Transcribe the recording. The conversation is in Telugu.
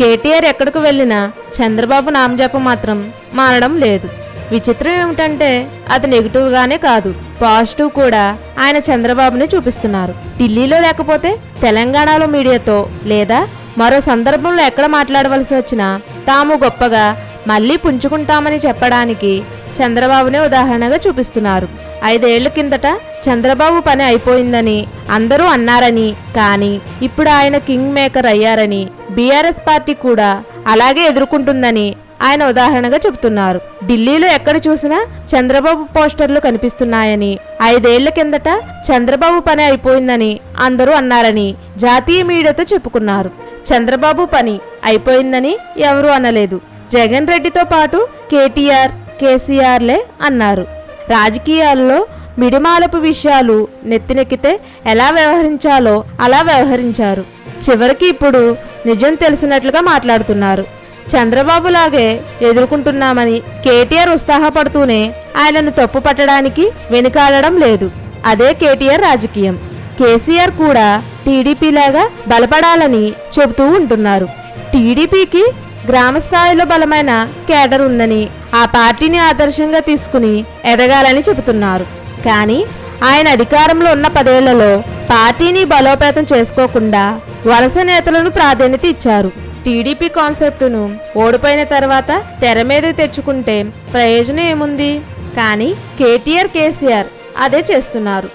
కేటీఆర్ ఎక్కడికి వెళ్ళినా చంద్రబాబు నామజపం మాత్రం మారడం లేదు. విచిత్రం ఏమిటంటే అది నెగిటివ్గానే కాదు. పాజిటివ్ కూడా ఆయన చంద్రబాబుని చూపిస్తున్నారు. ఢిల్లీలో లేకపోతే తెలంగాణలో మీడియాతో లేదా మరో సందర్భంలో ఎక్కడ మాట్లాడవలసి వచ్చినా తాము గొప్పగా మళ్ళీ పుంజుకుంటామని చెప్పడానికి చంద్రబాబునే ఉదాహరణగా చూపిస్తున్నారు. ఐదేళ్ళ కిందట చంద్రబాబు పని అయిపోయిందని అందరూ అన్నారని కానీ ఇప్పుడు ఆయన కింగ్ మేకర్ అయ్యారని బీఆర్ఎస్ పార్టీ కూడా అలాగే ఎదుర్కొంటుందని ఆయన ఉదాహరణగా చెబుతున్నారు. ఢిల్లీలో ఎక్కడ చూసినా చంద్రబాబు పోస్టర్లు కనిపిస్తున్నాయని ఐదేళ్ళ కిందట చంద్రబాబు పని అయిపోయిందని అందరూ అన్నారని జాతీయ మీడియాతో చెప్పుకున్నారు. చంద్రబాబు పని అయిపోయిందని ఎవరూ అనలేదు. జగన్ రెడ్డితో పాటు కేటీఆర్ కేసీఆర్లే అన్నారు. రాజకీయాల్లో మిడిమాలపు విషయాలు నెత్తినెక్కితే ఎలా వ్యవహరించాలో అలా వ్యవహరించారు. చివరికి ఇప్పుడు నిజం తెలిసినట్లుగా మాట్లాడుతున్నారు. చంద్రబాబులాగే ఎదుర్కొంటున్నామని కేటీఆర్ ఉత్సాహపడుతూనే ఆయనను తప్పు పట్టడానికి వెనుకాడడం లేదు. అదే కేటీఆర్ రాజకీయం. కేసీఆర్ కూడా టీడీపీలాగా బలపడాలని చెబుతూ ఉంటున్నారు. టీడీపీకి గ్రామ స్థాయిలో బలమైన కేడర్ ఉందని ఆ పార్టీని ఆదర్శంగా తీసుకుని ఎదగాలని చెబుతున్నారు. కానీ ఆయన అధికారంలో ఉన్న పదేళ్ళలో పార్టీని బలోపేతం చేసుకోకుండా వలస నేతలను ప్రాధాన్యత ఇచ్చారు. టీడీపీ కాన్సెప్టును ఓడిపోయిన తర్వాత తెర మీద తెచ్చుకుంటే ప్రయోజనం ఏముంది? కానీ కేటీఆర్ కేసీఆర్ అదే చేస్తున్నారు.